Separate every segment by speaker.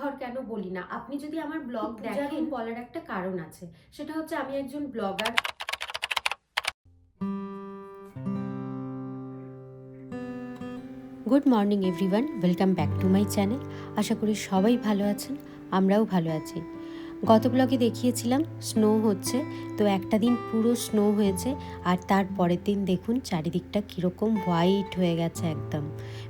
Speaker 1: ঘর কেন বলি না? আপনি যদি আমার ব্লগ দেখেন বলার একটা কারণ আছে। সেটা হচ্ছে আমি একজন blogger
Speaker 2: good morning everyone welcome back to my channel আশা করি সবাই ভালো আছেন আমরাও ভালো আছি। গত ব্লগে দেখিয়েছিলাম স্নো হচ্ছে, তো একটা দিন পুরো স্নো হয়েছে, আর তার পরের দিন দেখুন চারিদিকটা কীরকম হোয়াইট হয়ে গেছে একদম।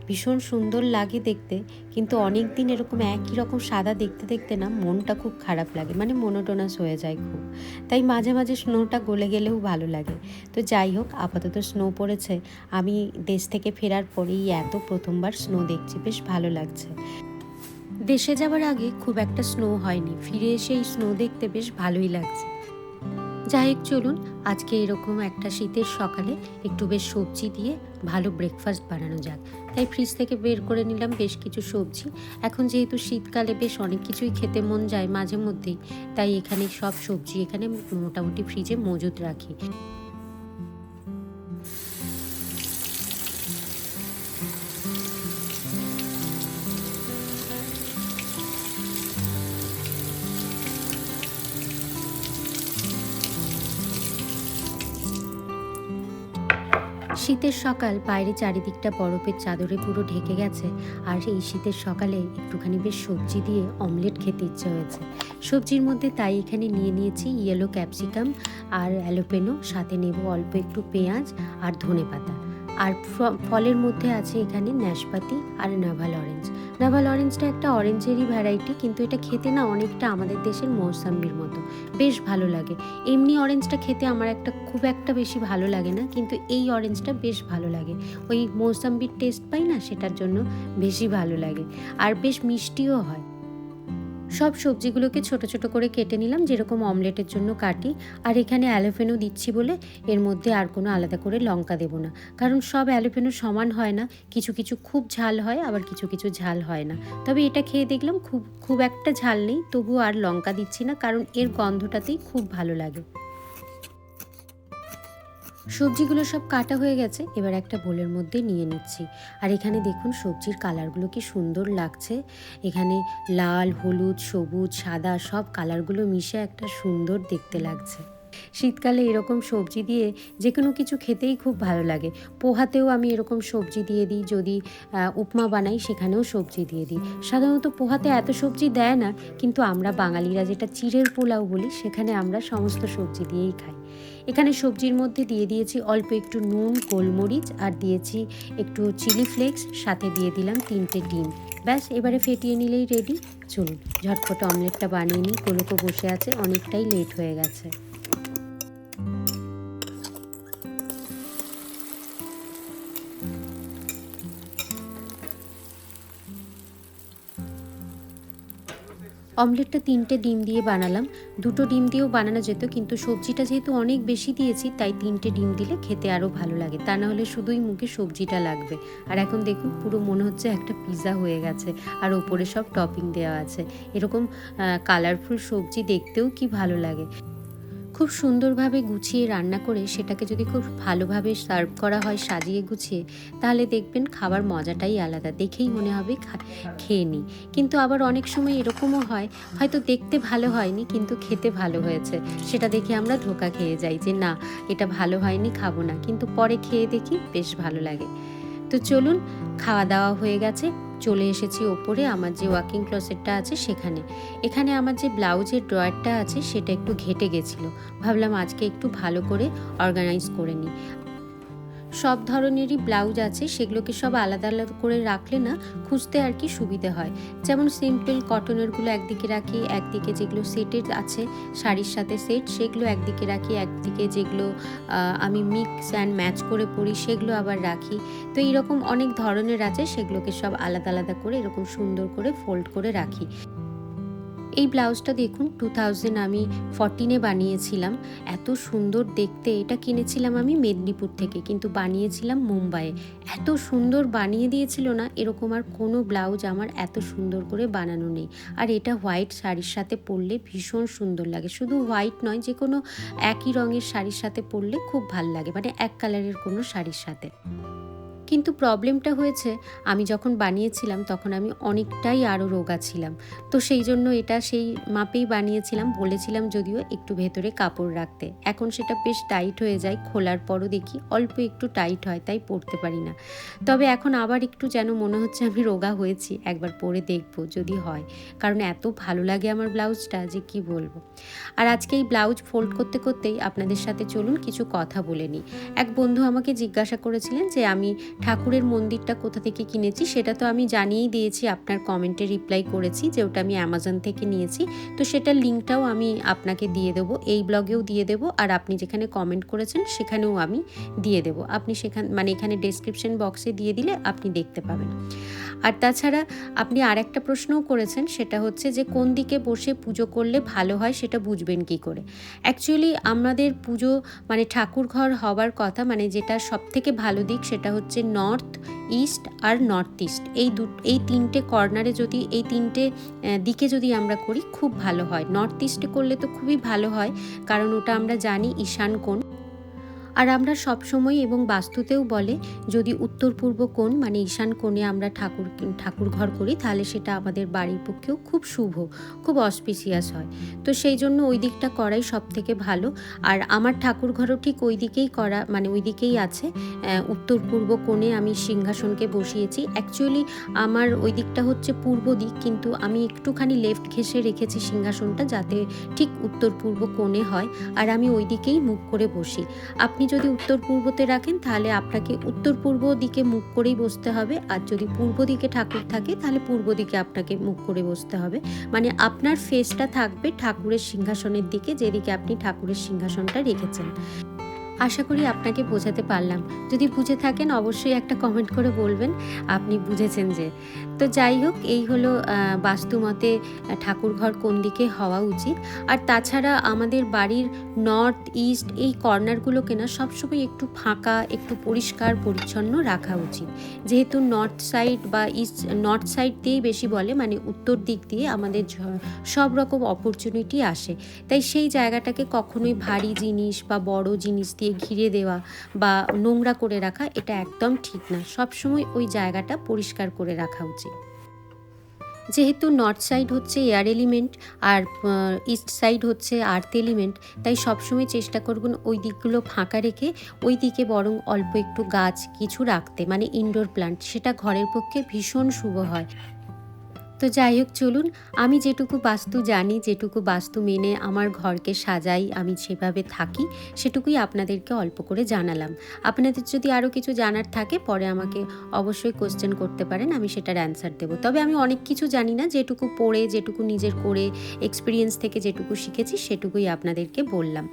Speaker 2: ভীষণ সুন্দর লাগে দেখতে, কিন্তু অনেক দিন এরকম একই রকম সাদা দেখতে দেখতে না মনটা খুব খারাপ লাগে মানে মনোটোনাস হয়ে যায় খুব। তাই মাঝে মাঝে স্নোটা গলে গেলেও ভালো লাগে। তো যাই হোক, আপাতত স্নো পড়েছে, আমি দেশ থেকে ফেরার পরেই এত প্রথমবার স্নো দেখছি, বেশ ভালো লাগছে। দেশে যাওয়ার আগে খুব একটা স্নো হয়নি। ফিরে এসে এই স্নো দেখতে বেশ ভালোই লাগছে। যাই হোক, চলুন, আজকে এরকম একটা শীতের সকালে একটু বেশ সবজি দিয়ে ভালো ব্রেকফাস্ট বানানো যাক। তাই ফ্রিজ থেকে বের করে নিলাম বেশ কিছু সবজি। এখন যেহেতু শীতকালে বেশ অনেক কিছুই খেতে মন যায় মাঝে মধ্যেই, তাই এখানে সব সবজি এখানে মোটামুটি ফ্রিজে মজুদ রাখি। শীতের সকাল, বাইরে চারিদিকটা বরফের চাদরে পুরো ঢেকে গেছে আর এই শীতের সকালে একটুখানি বেশ সবজি দিয়ে অমলেট খেতে ইচ্ছে হয়েছে। সবজির মধ্যে তাই এখানে নিয়ে নিয়েছি ইয়েলো ক্যাপসিকাম আর অ্যালোপেনো সাথে নেব অল্প একটু পেঁয়াজ আর ধনে পাতা আর ফলের মধ্যে আছে এখানে ন্যাশপাতি আর নাভাল অরেঞ্জ নাভাল অরেঞ্জটা একটা অরেঞ্জেরই ভ্যারাইটি কিন্তু এটা খেতে না অনেকটা আমাদের দেশের মৌসাম্বির মতো। বেশ ভালো লাগে। এমনি অরেঞ্জটা খেতে আমার একটা খুব একটা বেশি ভালো লাগে না, কিন্তু এই অরেঞ্জটা বেশ ভালো লাগে। ওই মৌসাম্বির টেস্ট পাই না, সেটার জন্য বেশি ভালো লাগে। আর বেশ মিষ্টিও হয়। সব সবজিগুলোকে ছোট ছোট করে কেটে নিলাম, যেরকম অমলেটের জন্য কাটি, আর এখানে অ্যালোফেনো দিচ্ছি বলে এর মধ্যে আর কোনো আলাদা করে লঙ্কা দেব না। কারণ সব অ্যালোফেনো সমান হয় না, কিছু কিছু খুব ঝাল হয়, আবার কিছু কিছু ঝাল হয় না। তবে এটা খেয়ে দেখলাম খুব খুব একটা ঝাল নেই তবু আর লঙ্কা দিচ্ছি না, কারণ এর গন্ধটাতেই খুব ভালো লাগে। সবজিগুলো সব কাটা হয়ে গেছে, এবার একটা বোলের মধ্যে নিয়ে নিচ্ছি। আর এখানে দেখুন সবজির কালারগুলো কি সুন্দর লাগছে। এখানে লাল, হলুদ, সবুজ, সাদা সব কালারগুলো মিশে একটা সুন্দর দেখতে লাগছে। শীতকালে এরকম সবজি দিয়ে যে কোনো কিছু খেতেই খুব ভালো লাগে। পোহাতেও আমি এরকম সবজি দিয়ে দিই, যদি উপমা বানাই সেখানেও সবজি দিয়ে দিই। সাধারণত পোহাতে এত সবজি দেয় না, কিন্তু আমরা বাঙালিরা যেটা চিড়ের পোলাও বলি, সেখানে আমরা সমস্ত সবজি দিয়েই খাই। এখানে সবজির মধ্যে দিয়ে দিয়েছি অল্প একটু নুন, গোলমরিচ আর দিয়েছি একটু চিলি ফ্লেক্স, সাথে দিয়ে দিলাম তিনটে ডিম। ব্যাস, এবারে ফেটিয়ে নিলেই রেডি চলুন, ঝটপট অমলেটটা বানিয়ে নিই। কোলোকো বসে আছে, অনেকটাই লেট হয়ে গেছে। অমলেটটা তিনটে ডিম দিয়ে বানালাম। দুটো ডিম দিয়েও বানানো যেত, কিন্তু সবজিটা যেহেতু অনেক বেশি দিয়েছি, তাই তিনটে ডিম দিলে খেতে আরও ভালো লাগে। তা না হলে শুধুই মুখে সবজিটা লাগবে। আর এখন দেখুন, পুরো মনে হচ্ছে একটা পিৎজা হয়ে গেছে, আর ওপরে সব টপিং দেওয়া আছে। এরকম কালারফুল সবজি দেখতেও কি ভালো লাগে। খুব সুন্দরভাবে গুছিয়ে রান্না করে সেটাকে যদি খুব ভালোভাবে সার্ভ করা হয়, সাজিয়ে গুছিয়ে, তাহলে দেখবেন খাবার মজাটাই আলাদা। দেখেই মনে হবে খেয়ে নিই কিন্তু আবার অনেক সময় এরকমও হয়, হয়তো দেখতে ভালো হয়নি, কিন্তু খেতে ভালো হয়েছে। সেটা দেখে আমরা ধোকা খেয়ে যাই যে, না, এটা ভালো হয়নি, খাব না। কিন্তু পরে খেয়ে দেখি বেশ ভালো লাগে। তো চলুন খাওয়া দাওয়া হয়ে গেছে। চলে এসেছি ওপরে, আমার যে ওয়াকিং ক্লসেটটা আছে সেখানে। এখানে আমার যে ব্লাউজের ড্রয়ারটা আছে সেটা একটু ঘেটে গেছিল। ভাবলাম আজকে একটু ভালো করে অর্গানাইজ করে নিই। সব ধরনেরই ব্লাউজ আছে, সেগুলোকে সব আলাদা আলাদা করে রাখলে না খুঁজতে আর কি সুবিধে হয়। যেমন সিম্পল কটনেরগুলো একদিকে রাখি, একদিকে যেগুলো সেটের আছে, শাড়ির সাথে সেট সেগুলো একদিকে রাখি, একদিকে যেগুলো আমি মিক্স অ্যান্ড ম্যাচ করে পরি, সেগুলো আবার রাখি। তো এইরকম অনেক ধরনের আছে, সেগুলোকে সব আলাদা আলাদা করে এরকম সুন্দর করে ফোল্ড করে রাখি। এই ব্লাউজটা দেখুন, টু থাউজেন্ড আমি ফর্টিনে বানিয়েছিলাম। এত সুন্দর দেখতে, এটা কিনেছিলাম আমি মেদিনীপুর থেকে, কিন্তু বানিয়েছিলাম মুম্বাইয়ে। এত সুন্দর বানিয়ে দিয়েছিল না, এরকম আর কোনো ব্লাউজ আমার এত সুন্দর করে বানানো নেই। আর এটা হোয়াইট শাড়ির সাথে পরলে ভীষণ সুন্দর লাগে। শুধু হোয়াইট নয়, যে কোনো একই রঙের শাড়ির সাথে পরলে খুব ভালো লাগে মানে এক কালারের কোনো শাড়ির সাথে। কিন্তু প্রবলেমটা হয়েছে, আমি যখন বানিয়েছিলাম তখন আমি অনেকটাই আরও রোগা ছিলাম। তো সেই জন্য এটা সেই মাপেই বানিয়েছিলাম, বলেছিলাম যদিও একটু ভেতরে কাপড় রাখতে। এখন সেটা বেশ টাইট হয়ে যায়, খোলার পরও দেখি অল্প একটু টাইট হয়, তাই পরতে পারি না। তবে এখন আবার একটু যেন মনে হচ্ছে আমি রোগা হয়েছি, একবার পরে দেখব যদি হয়। কারণ এত ভালো লাগে আমার ব্লাউজটা যে কি বলব। আর আজকে এই ব্লাউজ ফোল্ড করতে করতেই আপনাদের সাথে চলুন কিছু কথা বলে নিই। এক বন্ধু আমাকে জিজ্ঞাসা করেছিলেন যে আমি ঠাকুরের মন্দিরটা কোথা থেকে কিনেছি সেটা তো আমি জানিয়েই দিয়েছি, আপনার কমেন্টে রিপ্লাই করেছি যে ওটা আমি অ্যামাজন থেকে নিয়েছি। তো সেটার লিঙ্কটাও আমি আপনাকে দিয়ে দেবো, এই ব্লগেও দিয়ে দেবো আর আপনি যেখানে কমেন্ট করেছেন সেখানেও আমি দিয়ে দেবো। আপনি সেখান মানে এখানে ডেসক্রিপশন বক্সে দিয়ে দিলে আপনি দেখতে পাবেন। আর তাছাড়া আপনি আর একটা প্রশ্নও করেছেন, সেটা হচ্ছে যে কোন দিকে বসে পুজো করলে ভালো হয় সেটা বুঝবেন কি করে? অ্যাকচুয়ালি আমাদের পুজো মানে ঠাকুর ঘর হওয়ার কথা মানে যেটা সব থেকে ভালো দিক সেটা হচ্ছে নর্থ ইস্ট আর নর্থ ইস্ট এই দু, এই তিনটে কর্নারে যদি, এই তিনটে দিকে যদি আমরা করি, খুব ভালো হয়। নর্থ ইস্টে করলে তো খুবই ভালো হয়, কারণ ওটা আমরা জানি ঈশান কোণ। আর আমরা সবসময় এবং বাস্তুতেও বলে, যদি উত্তর পূর্ব কোণ মানে ঈশান কোণে আমরা ঠাকুর ঠাকুর ঘর করি, তাহলে সেটা আমাদের বাড়ির পক্ষেও খুব শুভ, খুব অসপিসিয়াস হয়। তো সেই জন্য ওই দিকটা করাই সব থেকে ভালো। আর আমার ঠাকুর ঘরও ঠিক ওই দিকেই করা মানে ওই দিকেই আছে। উত্তর পূর্ব কোণে আমি সিংহাসনকে বসিয়েছি। অ্যাকচুয়ালি আমার ওই দিকটা হচ্ছে পূর্ব দিক, কিন্তু আমি একটুখানি লেফট ঘেসে রেখেছি সিংহাসনটা, যাতে ঠিক উত্তর পূর্ব কোণে হয়। আর আমি ওই দিকেই মুখ করে বসি। আপনি যদি উত্তর পূর্বতে রাখেন, তাহলে আপনাকে উত্তর পূর্ব দিকে মুখ করেই বসতে হবে। আর যদি পূর্ব দিকে ঠাকুর থাকে, তাহলে পূর্ব দিকে আপনাকে মুখ করে বসতে হবে। মানে আপনার ফেসটা থাকবে ঠাকুরের সিংহাসনের দিকে, যেদিকে আপনি ঠাকুরের সিংহাসনটা রেখেছেন। আশা করি আপনাকে বোঝাতে পারলাম। যদি বুঝে থাকেন, অবশ্যই একটা কমেন্ট করে বলবেন। আপনি বুঝেছেন যে তো যাই হোক এই হলো বাস্তুমতে আহ, ঠাকুর ঘর কোন দিকে হওয়া উচিত। আর তাছাড়া আমাদের বাড়ির নর্থ ইস্ট এই কর্নারগুলোকে না সবসময় একটু ফাঁকা একটু পরিষ্কার পরিচ্ছন্ন রাখা উচিত। যেহেতু নর্থ সাইড বা ইস্ট নর্থ সাইড দিয়েই বেশি বলে মানে উত্তর দিক দিয়ে আমাদের সব রকম অপরচুনিটি আসে। তাই সেই জায়গাটাকে কখনোই ভারী জিনিস বা বড় জিনিস দিয়ে ঘিরে দেওয়া বা নোংরা করে রাখা এটা একদম ঠিক না। সবসময় ওই জায়গাটা পরিষ্কার করে রাখা উচিত। যেহেতু নর্থ সাইড হচ্ছে এয়ার এলিমেন্ট আর ইস্ট সাইড হচ্ছে আর্থ এলিমেন্ট তাই সবসময় চেষ্টা করবেন ওই দিকগুলো ফাঁকা রেখে ওই দিকে বরং অল্প একটু গাছ কিছু রাখতে মানে ইনডোর প্লান্ট সেটা ঘরের পক্ষে ভীষণ শুভ হয়। তো যাই হোক, চলুন, আমি যেটুকু বাস্তু জানি, যেটুকু বাস্তু মেনে আমার ঘরকে সাজাই, আমি সেভাবে থাকি, সেটুকুই আপনাদেরকে অল্প করে জানালাম। আপনাদের যদি আরও কিছু জানার থাকে, পরে আমাকে অবশ্যই কোশ্চেন করতে পারেন, আমি সেটার অ্যান্সার দেবো। তবে আমি অনেক কিছু জানি না, যেটুকু পড়ে, যেটুকু নিজের করে এক্সপিরিয়েন্স থেকে যেটুকু শিখেছি, সেটুকুই আপনাদেরকে বললাম।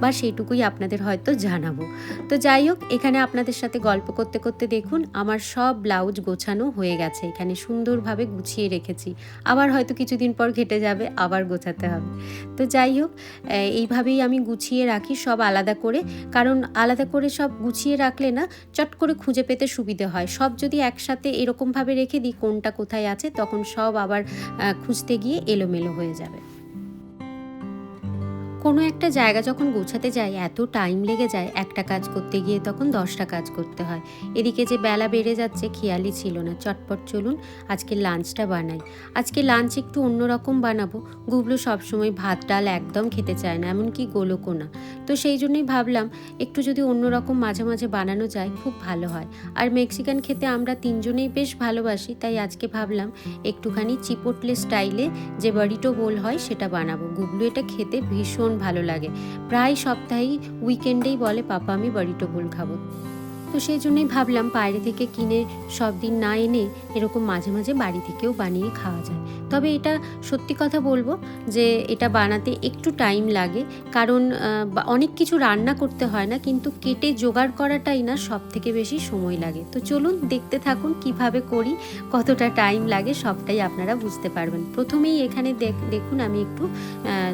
Speaker 2: বা সেইটুকুই আপনাদের হয়তো জানাব। তো যাই হোক, এখানে আপনাদের সাথে গল্প করতে করতে দেখুন, আমার সব ব্লাউজ গোছানো হয়ে গেছে। এখানে সুন্দরভাবে গুছিয়ে রেখেছি। আবার হয়তো কিছুদিন পর ঘেটে যাবে, আবার গোছাতে হবে। তো যাই হোক এইভাবেই আমি গুছিয়ে রাখি সব আলাদা করে। কারণ আলাদা করে সব গুছিয়ে রাখলে না, চট করে খুঁজে পেতে সুবিধে হয়। সব যদি একসাথে এরকমভাবে রেখে দিই কোনটা কোথায় আছে, তখন সব আবার খুঁজতে গিয়ে এলোমেলো হয়ে যাবে। কোনো একটা জায়গা যখন গোছাতে যাই, এত টাইম লেগে যায়, একটা কাজ করতে গিয়ে তখন দশটা কাজ করতে হয়। এদিকে যে বেলা বেড়ে যাচ্ছে, খেয়ালই ছিল না। চটপট চলুন, আজকে লাঞ্চটা বানাই। আজকে লাঞ্চ একটু অন্যরকম বানাবো। গুবলু সবসময় ভাত, ডাল একদম খেতে চায় না, এমনকি গোলকও না। তো সেই জন্যই ভাবলাম, একটু যদি অন্যরকম মাঝে মাঝে বানানো যায়, খুব ভালো হয়। আর মেক্সিকান খেতে আমরা তিনজনেই বেশ ভালোবাসি, তাই আজকে ভাবলাম, একটুখানি চিপোটলে স্টাইলে যে বাড়িটো বোল হয়, সেটা বানাবো। গুবলু এটা খেতে ভীষণ ভালো লাগে। প্রায় সপ্তাহেই উইকেন্ডেই বলে পাপা আমি বাড়িটো ভুল খাব। তো সেই জন্যই ভাবলাম বাইরে থেকে কিনে সব দিন না এনে এরকম মাঝে মাঝে বাড়ি থেকেও বানিয়ে খাওয়া যায়। তবে এটা সত্যি কথা বলব যে এটা বানাতে একটু টাইম লাগে। কারণ অনেক কিছু রান্না করতে হয় না, কিন্তু কেটে জোগাড় করাটাই না সব থেকে বেশি সময় লাগে। তো চলুন দেখতে থাকুন কীভাবে করি, কতটা টাইম লাগে, সবটাই আপনারা বুঝতে পারবেন। প্রথমেই এখানে দেখ- দেখুন আমি একটু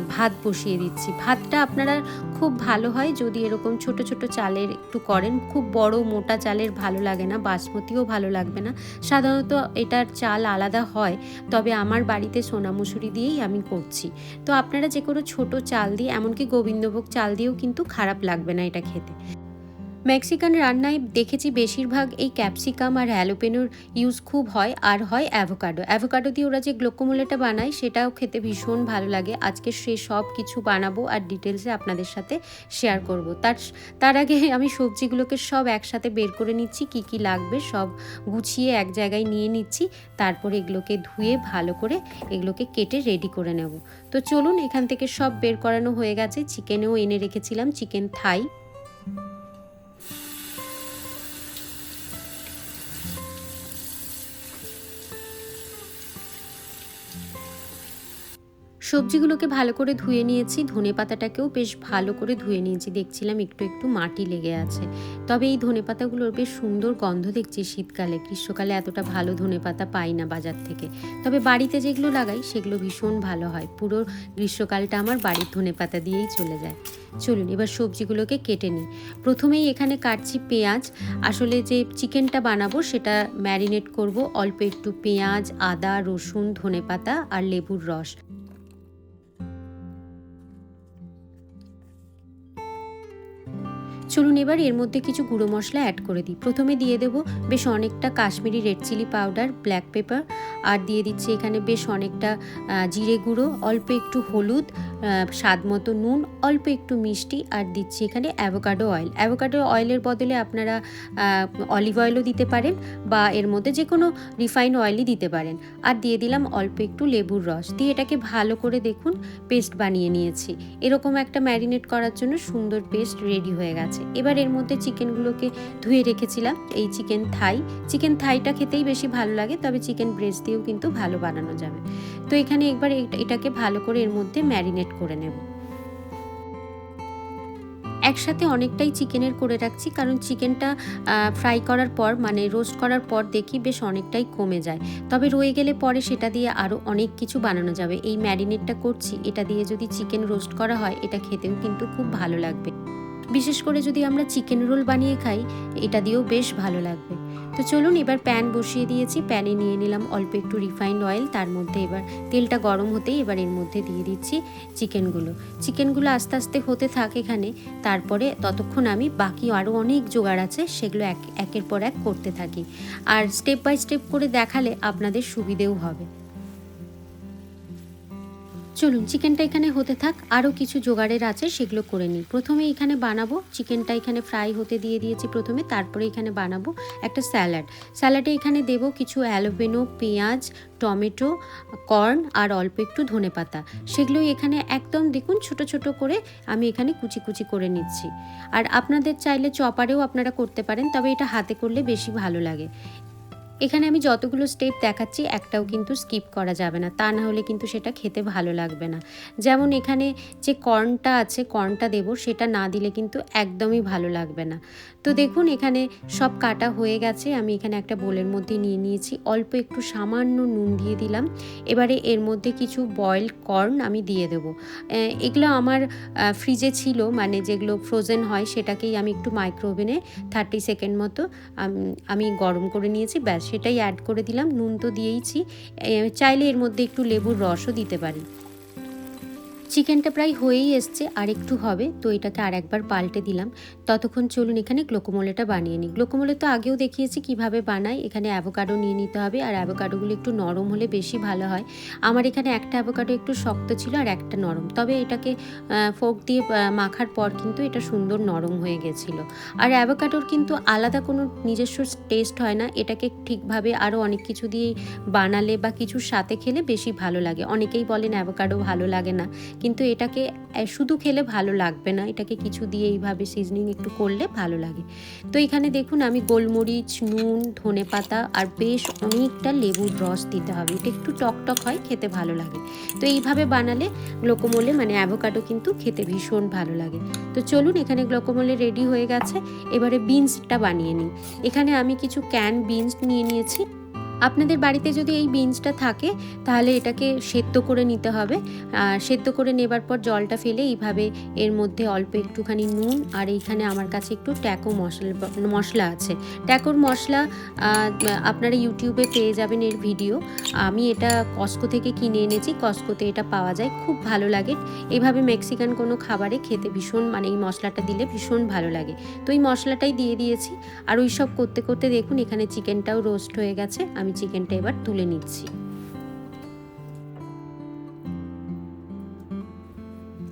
Speaker 2: ভাত বসিয়ে দিচ্ছি। ভাতটা আপনারা খুব ভালো হয় যদি এরকম ছোট ছোট চালের একটু করেন, খুব বড় মোটা চালের ভালো লাগে না, বাসমতিও ভালো লাগবে না। সাধারণত এটার চাল আলাদা হয়, তবে আমার বাড়িতে সোনা মুসুরি দিয়েই আমি করছি। তো আপনারা যে কোনো ছোট চাল দিয়ে, এমনকি গোবিন্দভোগ চাল দিয়েও কিন্তু খারাপ লাগবে না এটা খেতে। মেক্সিকান রান্নায় দেখেছি বেশিরভাগ এই ক্যাপসিকাম আর হ্যালোপেনোর ইউজ খুব হয়, আর হয় অ্যাভোকাডো। অ্যাভোকাডো দিয়ে ওরা যে গ্লোকোমোলেটা বানায়, সেটাও খেতে ভীষণ ভালো লাগে। আজকে সে সব কিছু বানাবো আর ডিটেলসে আপনাদের সাথে শেয়ার করব। তার তার আগে আমি সবজিগুলোকে সব একসাথে বের করে নিচ্ছি, কি কি লাগবে সব গুছিয়ে এক জায়গায় নিয়ে নিচ্ছি। তারপর এগুলোকে ধুয়ে ভালো করে এগুলোকে কেটে রেডি করে নেব। তো চলুন, এখান থেকে সব বের করানো হয়ে গেছে। চিকেনেও এনে রেখেছিলাম, চিকেন থাই। সবজিগুলোকে ভালো করে ধুয়ে নিয়েছি। ধনে পাতাটাকেও বেশ ভালো করে ধুয়ে নিয়েছি। দেখছিলাম একটু একটু মাটি লেগে আছে। তবে এই ধনে পাতাগুলোর বেশ সুন্দর গন্ধ দেখছি শীতকালে। গ্রীষ্মকালে এতটা ভালো ধনে পাতা পাই না বাজার থেকে। তবে বাড়িতে যেগুলো লাগাই, সেগুলো ভীষণ ভালো হয়। পুরো গ্রীষ্মকালটা আমার বাড়ির ধনে পাতা দিয়েই চলে যায়। চলুন, এবার সবজিগুলোকে কেটে নিই। প্রথমেই এখানে কাটছি পেঁয়াজ। আসলে যে চিকেনটা বানাবো, সেটা ম্যারিনেট করব অল্প একটু পেঁয়াজ, আদা, রসুন ধনেপাতা আর লেবুর রস। চলুন এবার এর মধ্যে কিছু গুঁড়ো মশলা অ্যাড করে দিই। প্রথমে দিয়ে দেব বেশ অনেকটা Kashmiri red chilli powder black pepper আর দিয়ে দিচ্ছি এখানে বেশ অনেকটা জিরে গুঁড়ো, অল্প একটু হলুদ স্বাদ মতো নুন, অল্প একটু মিষ্টি, আর দিচ্ছি এখানে অ্যাভোকাডো অয়েল অ্যাভোকাডো অয়েলের বদলে আপনারা অলিভ অয়েলও দিতে পারেন বা এর মধ্যে যে কোনো রিফাইন অয়েলই দিতে পারেন। আর দিয়ে দিলাম অল্প একটু লেবুর রস। দিয়ে এটাকে ভালো করে দেখুন পেস্ট বানিয়ে নিয়েছি। এরকম একটা ম্যারিনেট করার জন্য সুন্দর পেস্ট রেডি হয়ে গেছে। এবার এর মধ্যে চিকেনগুলোকে ধুয়ে রেখেছিলাম। এই চিকেন থাই। চিকেন থাইটা খেতেই বেশি ভালো লাগে, তবে চিকেন ব্রেস্ট দিয়েও কিন্তু ভালো বানানো যাবে। তো এখানে একবার এটা- এটাকে ভালো করে এর মধ্যে ম্যারিনেট করে নেব। একসাথে অনেকটাই চিকেনের করে রাখছি, কারণ চিকেনটা ফ্রাই করার পর মানে রোস্ট করার পর দেখি বেশ অনেকটাই কমে যায়। তবে রয়ে গেলে পরে সেটা দিয়ে আরও অনেক কিছু বানানো যাবে। এই ম্যারিনেটটা করছি, এটা দিয়ে যদি চিকেন রোস্ট করা হয়, এটা খেতেও কিন্তু খুব ভালো লাগবে। বিশেষ করে যদি আমরা চিকেন রোল বানিয়ে খাই, এটা দিয়েও বেশ ভালো লাগবে। তো চলুন এবার প্যান বসিয়ে দিয়েছি, প্যানে নিয়ে নিলাম অল্প একটু রিফাইন্ড অয়েল তার মধ্যে এবার তেলটা গরম হতেই এবার এর মধ্যে দিয়ে দিচ্ছি চিকেনগুলো। চিকেনগুলো আস্তে আস্তে হতে থাক এখানে, তারপরে ততক্ষণ আমি বাকি আরও অনেক জোগাড় আছে, সেগুলো এক, একের পর এক করতে থাকি। আর স্টেপ বাই স্টেপ করে দেখালে আপনাদের সুবিধেও হবে। চলুন, চিকেনটা এখানে হতে থাক। আরও কিছু জোগাড়ের আছে, সেগুলো করে নিই। প্রথমে এখানে বানাবো, চিকেনটা এখানে ফ্রাই হতে দিয়ে দিয়েছি প্রথমে, তারপরে এখানে বানাবো একটা স্যালাড। স্যালাডে এখানে দেবো কিছু অ্যালোভেনো, পেঁয়াজ, টমেটো, কর্ন আর অল্প একটু ধনেপাতা সেগুলোই এখানে একদম দেখুন ছোট ছোট করে আমি এখানে কুচি কুচি করে নিচ্ছি। আর আপনাদের চাইলে চপারেও আপনারা করতে পারেন, তবে এটা হাতে করলে বেশি ভালো লাগে। এখানে আমি যতগুলো স্টেপ দেখাচ্ছি একটাও কিন্তু স্কিপ করা যাবে না। তা না হলে কিন্তু সেটা খেতে ভালো লাগবে না। যেমন এখানে যে কর্নটা আছে কর্নটা দেব সেটা না দিলে কিন্তু একদমই ভালো লাগবে না। তো দেখুন এখানে সব কাটা হয়ে গেছে। আমি এখানে একটা বোলের মধ্যে নিয়ে নিয়েছি। অল্প একটু সামান্য নুন দিয়ে দিলাম। এবারে এর মধ্যে কিছু বয়েল কর্ন আমি দিয়ে দেবো। এগুলো আমার ফ্রিজে ছিল মানে যেগুলো ফ্রোজেন হয় সেটাকেই আমি একটু মাইক্রো ওভেনে থার্টি সেকেন্ড মতো আমি গরম করে নিয়েছি ব্যাস। সেটাই অ্যাড করে দিলাম। নুন তো দিয়েইছি। চাইলে এর মধ্যে একটু লেবুর রসও দিতে পারি। চিকেনটা প্রায় হয়েই এসছে আর একটু হবে। তো এটাকে আর একবার পাল্টে দিলাম। ততক্ষণ চলুন এখানে গ্লোকোমোলেটা বানিয়ে নিই। গ্লোকোমোলে তো আগেও দেখিয়েছি কীভাবে বানাই এখানে অ্যাভোকাডো নিয়ে নিতে হবে, আর অ্যাভোকাডোগুলো একটু নরম হলে বেশি ভালো হয়। আমার এখানে একটা অ্যাভোকাডো একটু শক্ত ছিল আর একটা নরম। তবে এটাকে ফোক দিয়ে মাখার পর কিন্তু এটা সুন্দর নরম হয়ে গেছিল। আর অ্যাভোকাডোর কিন্তু আলাদা কোনো নিজস্ব টেস্ট হয় না। এটাকে ঠিকভাবে আরও অনেক কিছু দিয়ে বানালে বা কিছুর সাথে খেলে বেশি ভালো লাগে। অনেকেই বলেন অ্যাভোকাডো ভালো লাগে না। কিন্তু এটাকে শুধু খেলে ভালো লাগবে না। এটাকে কিছু দিয়ে এইভাবে সিজনিং একটু করলে ভালো লাগে। তো এখানে দেখুন, আমি গোলমরিচ, নুন, ধনে পাতা আর বেশ অনেকটা লেবুর রস দিতে হবে। এটা একটু টক টক হয়, খেতে ভালো লাগে। তো এইভাবে বানালে গ্লোকোমোলে মানে অ্যাভোকাডো কিন্তু খেতে ভীষণ ভালো লাগে। তো চলুন, এখানে গ্লোকোমোলে রেডি হয়ে গেছে। এবারে বিনসটা বানিয়ে নিই। এখানে আমি কিছু ক্যান বিনস নিয়ে নিয়েছি। আপনাদের বাড়িতে যদি এই বিনসটা থাকে, তাহলে এটাকে সেদ্ধ করে নিতে হবে। আর সেদ্ধ করে নেবার পর জলটা ফেলে এইভাবে এর মধ্যে অল্প একটুখানি নুন আর এইখানে আমার কাছে একটু ট্যাকো মশলা মশলা আছে। ট্যাকোর মশলা আপনারা ইউটিউবে পেয়ে যাবেন এর ভিডিও। আমি এটা কস্কো থেকে কিনে এনেছি। কস্কোতে এটা পাওয়া যায়। খুব ভালো লাগে। এইভাবে মেক্সিকান কোনো খাবারে খেতে ভীষণ মানে এই মশলাটা দিলে ভীষণ ভালো লাগে। তো এই মশলাটাই দিয়ে দিয়েছি। আর ওই সব করতে করতে দেখুন, এখানে চিকেনটাও রোস্ট হয়ে গেছে। আমি চিকেনটা এবার তুলে নিচ্ছি।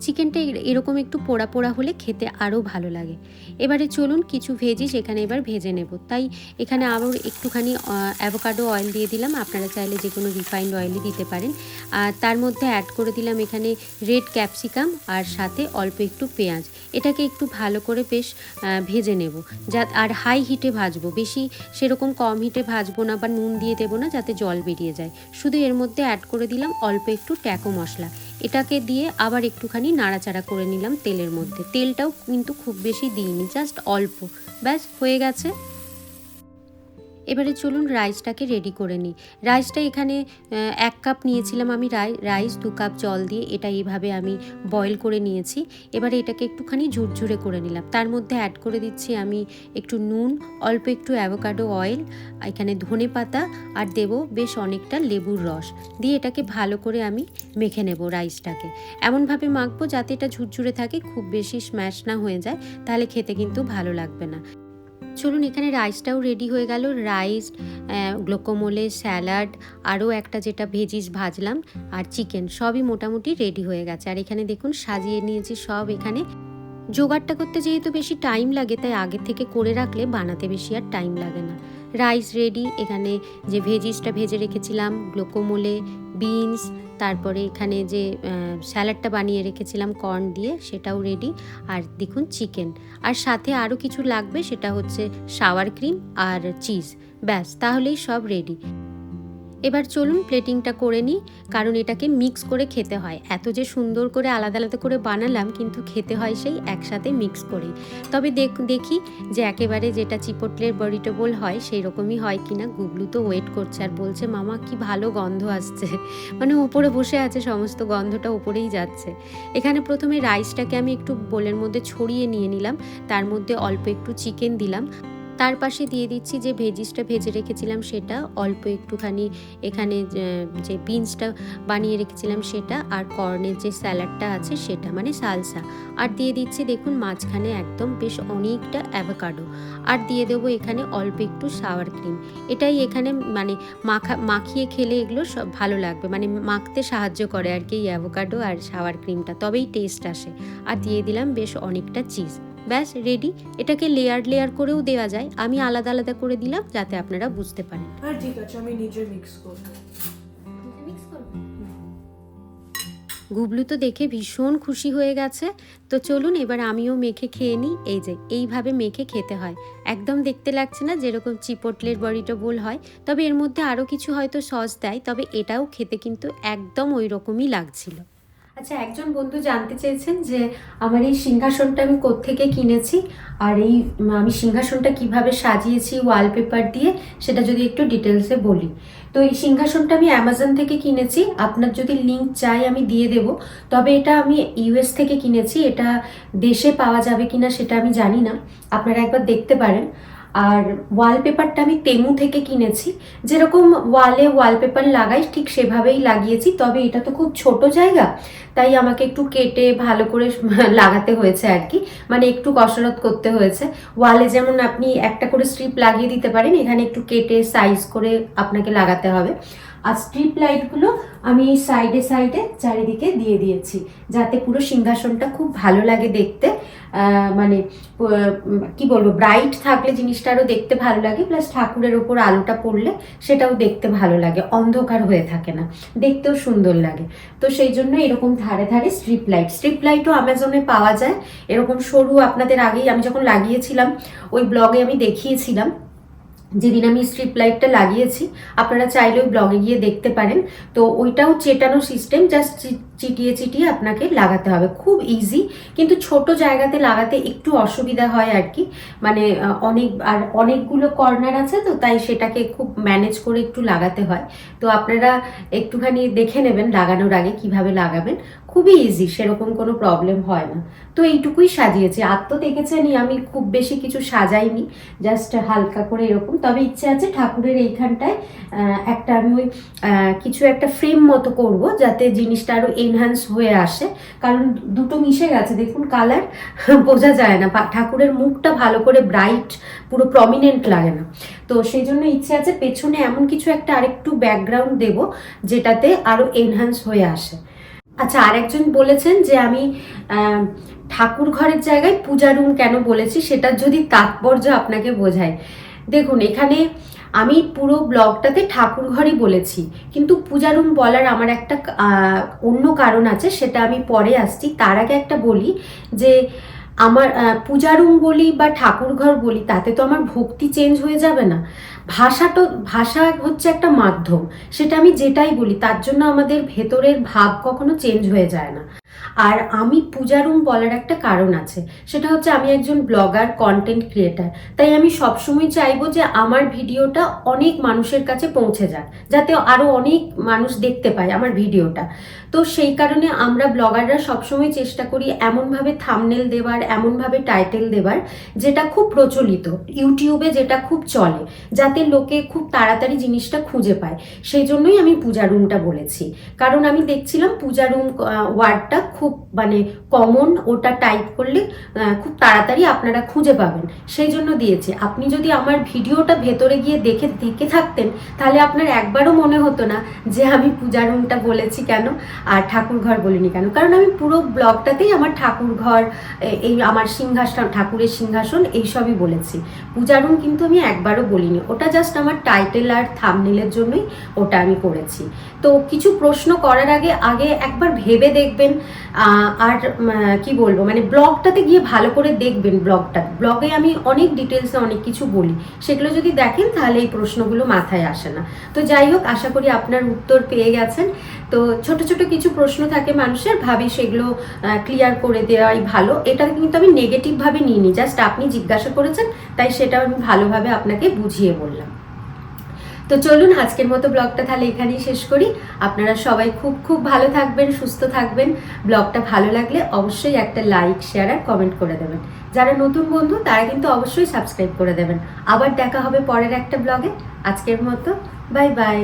Speaker 2: চিকেনটা এর- এরকম একটু পোড়া পোড়া হলে খেতে আরও ভালো লাগে। এবারে চলুন কিছু ভেজিস এখানে এবার ভেজে নেব। তাই এখানে আবার একটুখানি অ্যাভোকাডো অয়েল দিয়ে দিলাম। আপনারা চাইলে যে কোনো রিফাইন্ড অয়েলই দিতে পারেন। আর তার মধ্যে অ্যাড করে দিলাম এখানে রেড ক্যাপসিকাম আর সাথে অল্প একটু পেঁয়াজ। এটাকে একটু ভালো করে বেশ ভেজে নেব। যা আর হাই হিটে ভাজবো। বেশি সেরকম কম হিটে ভাজবো না বা নুন দিয়ে দেবো না যাতে জল বেরিয়ে যায়। শুধু এর মধ্যে অ্যাড করে দিলাম অল্প একটু ট্যাকো মশলা। এটাকে দিয়ে আবার একটুখানি নাড়াচাড়া করে নিলাম তেলের মধ্যে। তেলটাও কিন্তু খুব বেশি দিইনি জাস্ট অল্প। ব্যাস, হয়ে গেছে। এবারে চলুন রাইসটাকে রেডি করে নিই। রাইসটা এখানে এক কাপ নিয়েছিলাম আমি রাই রাইস, দু কাপ জল দিয়ে এটা এইভাবে আমি বয়েল করে নিয়েছি। এবারে এটাকে একটুখানি ঝুরঝুরে করে নিলাম। তার মধ্যে অ্যাড করে দিচ্ছি আমি একটু নুন, অল্প একটু অ্যাভোকাডো অয়েল এখানে ধনে পাতা, আর দেব বেশ অনেকটা লেবুর রস। দিয়ে এটাকে ভালো করে আমি মেখে নেব রাইসটাকে। এমনভাবে মাখবো যাতে এটা ঝুরঝুরে থাকে, খুব বেশি স্ম্যাশ না হয়ে যায়, তাহলে খেতে কিন্তু ভালো লাগবে না। চলুন, এখানে রাইসটাও রেডি হয়ে গেল। রাইস গ্লোকোমোলে স্যালাড আরও একটা যেটা ভেজিস ভাজলাম, আর চিকেন সবই মোটামুটি রেডি হয়ে গেছে। আর এখানে দেখুন, সাজিয়ে নিয়েছি সব এখানে। জোগাড়টা করতে যেহেতু বেশি টাইম লাগে, তাই আগে থেকে করে রাখলে বানাতে বেশি আর টাইম লাগে না। রাইস রেডি এখানে যে ভেজিসটা ভেজে রেখেছিলাম গ্লোকোমোলে বিনস তারপরে এখানে যে স্যালাডটা বানিয়ে রেখেছিলাম কর্ন দিয়ে, সেটাও রেডি আর দেখুন চিকেন আর সাথে আরও কিছু লাগবে, সেটা হচ্ছে সাওয়ার ক্রিম আর চিজ ব্যাস, তাহলেই সব রেডি এবার চলুন প্লেটিংটা করে নিই, কারণ এটাকে মিক্স করে খেতে হয়। এত যে সুন্দর করে আলাদা আলাদা করে বানালাম, কিন্তু খেতে হয় সেই একসাথে মিক্স করেই। তবে দেখ যে একেবারে যেটা চিপোটলের বড়িটোবল হয় সেই রকমই হয় কি না গুগলু তো ওয়েট করছে আর বলছে, মামা, কি ভালো গন্ধ আসছে। মানে উপরে বসে আছে, সমস্ত গন্ধটা উপরেই যাচ্ছে। এখানে প্রথমে রাইসটাকে আমি একটু বোলের মধ্যে ছড়িয়ে নিয়ে নিলাম। তার মধ্যে অল্প একটু চিকেন দিলাম। তার পাশে দিয়ে দিচ্ছি যে ভেজিসটা ভেজে রেখেছিলাম সেটা, অল্প একটুখানি এখানে, যে- বিনসটা বানিয়ে রেখেছিলাম সেটা আর কর্নের যে স্যালাডটা আছে সেটা মানে সালসা। আর দিয়ে দিচ্ছি দেখুন মাঝখানে একদম বেশ অনেকটা অ্যাভোকাডো। আর দিয়ে দেবো এখানে অল্প একটু সাওয়ার ক্রিম এটাই এখানে মানে মাখা, মাখিয়ে খেলে এগুলো সব ভালো লাগবে। মানে মাখতে সাহায্য করে আর কি অ্যাভোকাডো আর সাওয়ার ক্রিমটা তবেই টেস্ট আসে। আর দিয়ে দিলাম বেশ অনেকটা চিজ ব্যাস রেডি এটাকে লেয়ার লেয়ার করেও দেওয়া যায়। আমি আলাদা আলাদা করে দিলাম যাতে আপনারা বুঝতে পারেন।
Speaker 3: আর ঠিক আছে আমি নিজে মিক্স করব।
Speaker 1: মিক্স করব?
Speaker 2: গুবলু তো দেখে ভীষণ খুশি হয়ে গেছে। তো চলুন এবার আমিও মেখে খেয়ে নিই। এই যে এইভাবে মেখে খেতে হয়। একদম দেখতে লাগছে না যেরকম চিপোটলের বড়িটা বোল হয়। তবে এর মধ্যে আরও কিছু হয়তো সস দেয় তবে এটাও খেতে কিন্তু একদম ওই রকমই লাগছিল।
Speaker 1: আচ্ছা একজন বন্ধু জানতে চেয়েছেন যে আমার এই সিংহাসনটা আমি কোত্থেকে কিনেছি আর এই আমি সিংহাসনটা কীভাবে সাজিয়েছি ওয়ালপেপার দিয়ে সেটা যদি একটু ডিটেলসে বলি। তো এই সিংহাসনটা আমি অ্যামাজন থেকে কিনেছি, আপনার যদি লিঙ্ক চাই আমি দিয়ে দেব। তবে এটা আমি ইউএস থেকে কিনেছি, এটা দেশে পাওয়া যাবে কিনা সেটা আমি জানি না। আপনারা একবার দেখতে পারেন। আর ওয়ালপেপারটা আমি তেমু থেকে কিনেছি। যেরকম ওয়ালে ওয়ালপেপার লাগাই, ঠিক সেভাবেই লাগিয়েছি। তবে এটা তো খুব ছোট জায়গা, তাই আমাকে একটু কেটে ভালো করে লাগাতে হয়েছে আর কি। মানে একটু কসরত করতে হয়েছে। ওয়ালে যেমন আপনি একটা করে স্ট্রিপ লাগিয়ে দিতে পারেন, এখানে একটু কেটে সাইজ করে আপনাকে লাগাতে হবে। আর স্ট্রিপ লাইটগুলো আমি এই সাইডে সাইডে চারিদিকে দিয়ে দিয়েছি, যাতে পুরো সিংহাসনটা খুব ভালো লাগে দেখতে। মানে কি বলব ব্রাইট থাকলে জিনিসটা আরও দেখতে ভালো লাগে প্লাস ঠাকুরের ওপর আলোটা পড়লে সেটাও দেখতে ভালো লাগে, অন্ধকার হয়ে থাকে না, দেখতেও সুন্দর লাগে। তো সেই জন্য এরকম ধারে ধারে স্ট্রিপ লাইট স্ট্রিপ লাইটও অ্যামাজনে পাওয়া যায়। এরকম সরু আপনাদের আগেই আমি যখন লাগিয়েছিলাম, ওই ব্লগে আমি দেখিয়েছিলাম।
Speaker 2: যেদিন আমি স্ট্রিপ লাইটটা লাগিয়েছি, আপনারা চাইলে ওই ব্লগে গিয়ে দেখতে পারেন। তো ওইটাও চেটানো সিস্টেম জাস্ট চিটিয়ে চিটিয়ে আপনাকে লাগাতে হবে। খুব ইজি কিন্তু ছোট জায়গাতে লাগাতে একটু অসুবিধা হয় আর কি। মানে অনেক, আর অনেকগুলো কর্নার আছে তো, তাই সেটাকে খুব ম্যানেজ করে একটু লাগাতে হয়। তো আপনারা একটুখানি দেখে নেবেন, লাগানোর আগে কীভাবে লাগাবেন। খুবই ইজি সেরকম কোনো প্রবলেম হয় না। তো এইটুকুই সাজিয়েছি। আর তো দেখেছেনই আমি খুব বেশি কিছু সাজাইনি জাস্ট হালকা করে এরকম। তবে ইচ্ছে আছে ঠাকুরের এইখানটায় একটা আমি ওই কিছু একটা ফ্রেম মতো করব, যাতে জিনিসটা আরও এনহান্স হয়ে আসে। কারণ দুটো মিশে গেছে, দেখুন কালার বোঝা যায় না। ঠাকুরের মুখটা ভালো করে ব্রাইট পুরো প্রমিনেন্ট লাগে না। তো সেই জন্য ইচ্ছে আছে, পেছনে এমন কিছু একটা আরেকটু ব্যাকগ্রাউন্ড দেব, যেটাতে আরও এনহান্স হয়ে আসে। আচ্ছা আরেকজন বলেছেন যে আমি ঠাকুর ঘরের জায়গায় পূজা রুম কেন বলেছি সেটার যদি তাৎপর্য আপনাকে বোঝায়। দেখুন, এখানে আমি পুরো ব্লগটাতে ঠাকুর ঘরই বলেছি, কিন্তু পূজা রুম বলার আমার একটা অন্য কারণ আছে, সেটা আমি পরে আসছি। তার আগে একটা বলি যে আমার পূজা রুম বলি বা ঠাকুর ঘর বলি, তাতে তো আমার ভক্তি চেঞ্জ হয়ে যাবে না। ভাষাটা, ভাষা হচ্ছে একটা মাধ্যম। সেটা আমি যেটাই বলি, তার জন্য আমাদের ভেতরের ভাব কখনো চেঞ্জ হয়ে যায় না। আর আমি পূজা রুম বলার একটা কারণ আছে। সেটা হচ্ছে আমি একজন ব্লগার কন্টেন্ট ক্রিয়েটার তাই আমি সবসময় চাইব যে আমার ভিডিওটা অনেক মানুষের কাছে পৌঁছে যাক, যাতে আরও অনেক মানুষ দেখতে পায় আমার ভিডিওটা। তো সেই কারণে আমরা ব্লগাররা সবসময় চেষ্টা করি এমনভাবে থামনেল দেওয়ার এমনভাবে টাইটেল দেওয়ার যেটা খুব প্রচলিত। ইউটিউবে যেটা খুব চলে, যাতে লোকে খুব তাড়াতাড়ি জিনিসটা খুঁজে পায়। সেই জন্যই আমি পূজা রুমটা বলেছি। কারণ আমি দেখছিলাম পূজা রুম ওয়ার্ডটা খুব মানে কমন ওটা টাইপ করলে খুব তাড়াতাড়ি আপনারা খুঁজে পাবেন। সেই জন্য দিয়েছে। আপনি যদি আমার ভিডিওটা ভেতরে গিয়ে দেখে দেখে থাকতেন, তাহলে আপনার একবারও মনে হতো না যে আমি পূজা রুমটা বলেছি কেন আর ঠাকুর ঘর বলিনি কেন। কারণ আমি পুরো ব্লগটাতেই আমার ঠাকুর ঘর এই আমার সিংহাসন, ঠাকুরের সিংহাসন, এইসবই বলেছি। পূজা রুম কিন্তু আমি একবারও বলিনি। ওটা জাস্ট আমার টাইটেল আর থামনেলের জন্যই ওটা আমি করেছি। তো কিছু প্রশ্ন করার আগে আগে একবার ভেবে দেখবেন আর কি বলব মানে ব্লগটাতে গিয়ে ভালো করে দেখবেন ব্লগটা। ব্লগে আমি অনেক ডিটেলসে অনেক কিছু বলি। সেগুলো যদি দেখেন তাহলে এই প্রশ্নগুলো মাথায় আসে না। তো যাই হোক, আশা করি আপনার উত্তর পেয়ে গেছেন। তো ছোট ছোট কিছু প্রশ্ন থাকে মানুষের, ভাবি সেগুলো ক্লিয়ার করে দেওয়াই ভালো। এটা কিন্তু আমি নেগেটিভভাবে নিইনি জাস্ট আপনি জিজ্ঞাসা করেছেন, তাই সেটা আমি ভালোভাবে আপনাকে বুঝিয়ে বললাম। তো চলুন আজকের মতো ব্লগটা তাহলে এখানেই শেষ করি। আপনারা সবাই খুব খুব ভালো থাকবেন, সুস্থ থাকবেন। ব্লগটা ভালো লাগলে অবশ্যই একটা লাইক, শেয়ার আর কমেন্ট করে দেবেন। যারা নতুন বন্ধু, তারা কিন্তু অবশ্যই সাবস্ক্রাইব করে দেবেন। আবার দেখা হবে পরের একটা ব্লগে। আজকের মতো, বাই বাই।